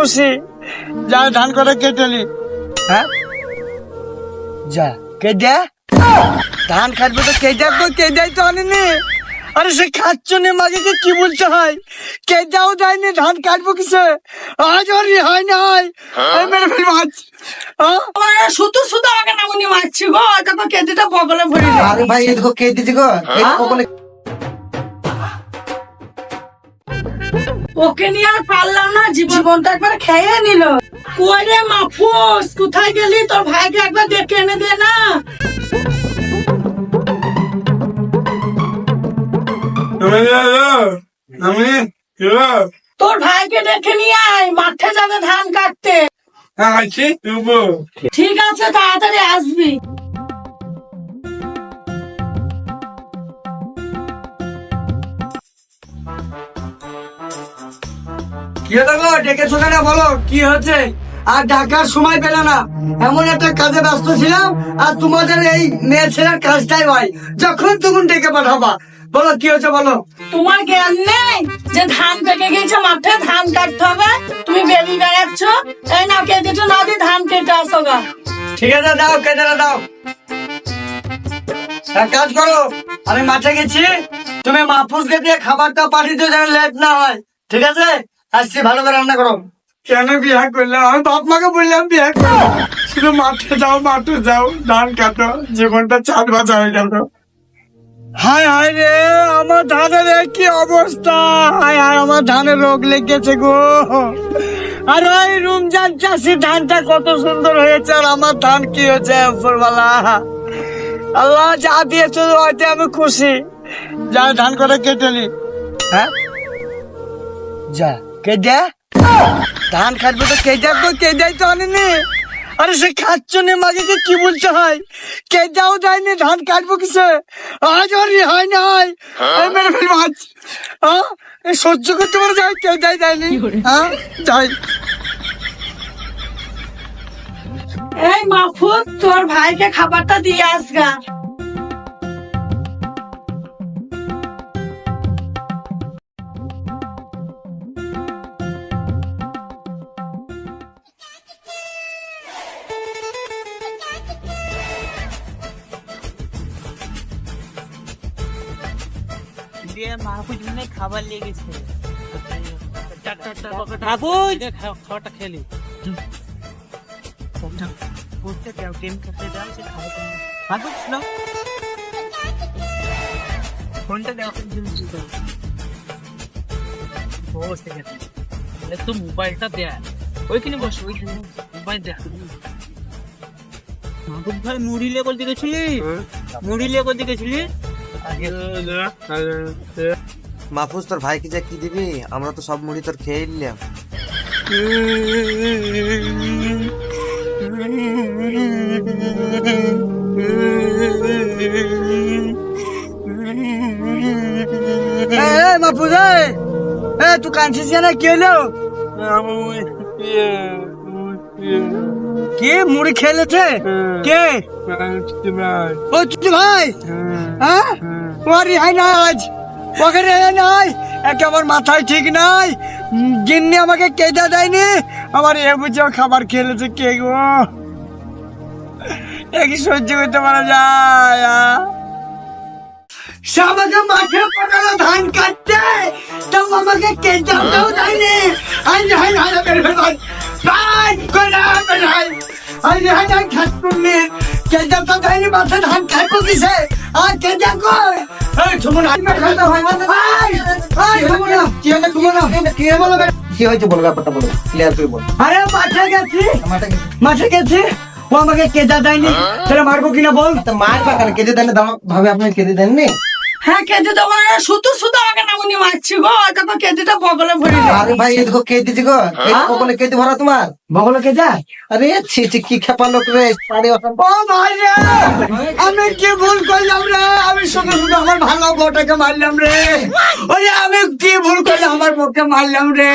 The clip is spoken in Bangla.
খুশি। যা ধান করে কেটেলি হ্যাঁ? যা কেটে। ধান কাটবে তো কেটে তো কেটাই তো আনেনি। আরে সে খাচ্ছ নে মাকে কি বলতে হয়? কেটাও দেয়নি ধান কাটবো কিসে? আজ ওর হয় না হয়। এই মেরে ফেলব আজ। হ্যাঁ? শুধু শুধু আমাকে নামুনি মারছি গো। তারপর কেদিটা বগলে ভরে। আরে ভাই এদিকে কে দিছি গো। এই কখনো ওকে নিয়ে আর পারলাম না জীবনটা একবার খেয়ে নিল। কোয়ারে মাফুস কোথায় গেলি? তোর ভাইকে একবার ডেকে এনে দে না। আমি তোর ভাইকে ডেকে নিয়ে আয় মাঠে যাবে ধান কাটতে। আছি ঠিক আছে তাড়াতাড়ি আসবি। কি হলো গো ডেকেছো কেন? বলো কি হচ্ছে? আর ডাকার সময় পেলে না। এমন একটা কাজে ব্যস্ত ছিলাম আর তোমাদের এই মেয়ে ছেলের কাজটাই যখন তখন ডেকে পাঠাবা। বলো কি হচ্ছে বলো? তোমার জ্ঞান নেই যে ধান পেকে গেছে মাঠে ধান কাটতে হবে। তুমি বেরিয়ে বেড়াচ্ছ এই না না দিয়ে ধান কেটে আসো গা। ঠিক আছে দাও কেটে দাও এক কাজ করো আমি মাঠে গেছি তুমি মাহফুজকে দিয়ে খাবারটা পাঠিয়ে দিও যেন লেট না হয়। ঠিক আছে? আসছি ভালো করে রান্না করো। কেন বিয়ে করলাম? আমি বাপ মাকে বললাম বিয়ে করো। শুধু মাঠে যাও মাঠে যাও ধান কাটো জীবনটা চাঁদ বাজা হয়ে গেল। হায় হায় রে আমার ধানের কি অবস্থা? হায় হায় আমার ধানের রোগ লেগেছে গো। আর ওই রমজান চাষি ধানটা কত সুন্দর হয়েছে আর আমার ধান কি হয়েছে উপরওয়ালা? আল্লাহ যা দিয়েছ হয়তো আমি খুশি। যা ধান করে কেটেলি হ্যাঁ? যা। কেটে ধান কাটবে তো কেটে তো কেটাই তো আনেনি। আরে সে খাচ্ছ নে মাকে কি বলতে হয়? কেটাও দেয়নি ধান কাটবো কিসে? আজ ওর হয় না হয়। মেরে ফেলব আজ। হ্যাঁ সহ্য করতে পারে যাই দেয়নি হ্যাঁ যাই। এই মাহফুজ তোর ভাইকে খাবারটা দিয়ে আসগা দিয়ে মাহফুজ মনে খাবার লেগেছে। মাহফুজ! খাবারটা খেলি করতে দাও? টেন করতে দাও সে খাবারটা মাহফুজ নাও। ফোনটা দাও? বস তো মোবাইলটা দেয়। ওইখানে বস ওইখানে। মোবাইল দেখ মাহবুব ভাই মুড়ি লেগে দিকে ছিলি মুড়ি লেগে দিকে ছিলি মাহফুজ তোর ভাইকে যে কি দিবি? আমরা তো সব মুড়ি তোর খেয়ে নিলাম। মাহফুজ এ তুই কাঁদছিস কেন? কি হলো? কি মুড়ি খেলেছে কে? ও চুচু ভাই। ও রেহাই নাই আজ নাই একে আমার মাথায় ঠিক নাই। গিন্নি আমাকে কেটে দেয়নি আমার এ বুঝে খাবার খেলেছে কে গো? এ কি সহ্য করতে পারা যায়, আ? সে মাঠে ধান কাটতে তাও আমাকে কেটাও দেয়নি। আই হাই হাই বের বের ভাই কোনা বের হাই আই হাই হাই খাট কেটা তো ধান কিসে আর কই? এই তুমি না হয় মানে ভাই ভাই তুমি না কি হলো তুমি না কি বলো কি হয়েছে বল ব্যাপারটা বলো। ক্লিয়ার করে বল। আরে মাঠে গেছি। মাঠে গেছি। ও আমাকে কেজা দেয়নি। তাহলে মারবো কিনা বল? তো মার কেন? কেটে দেন দাম ভাবে আপনি কেটে দেননি? হ্যাঁ কেটে দেবো না, শুধু শুধু আমাকে নামুনি মারছি গো তারপর কেদিটা বগলে ভরে। আরে ভাই এদিকে কে দিছি গো এই কখনো কেটে ভরা তোমার? বগলে কেটা আরে ছি ছি কি খেপা লোক রে সাড়ে ও ভাই রে আমি কি ভুল করলাম রে? আমি শুধু শুধু আমার ভালো বউটাকে মারলাম রে। ওই আমি কি ভুল করলাম আমার বউকে মারলাম রে?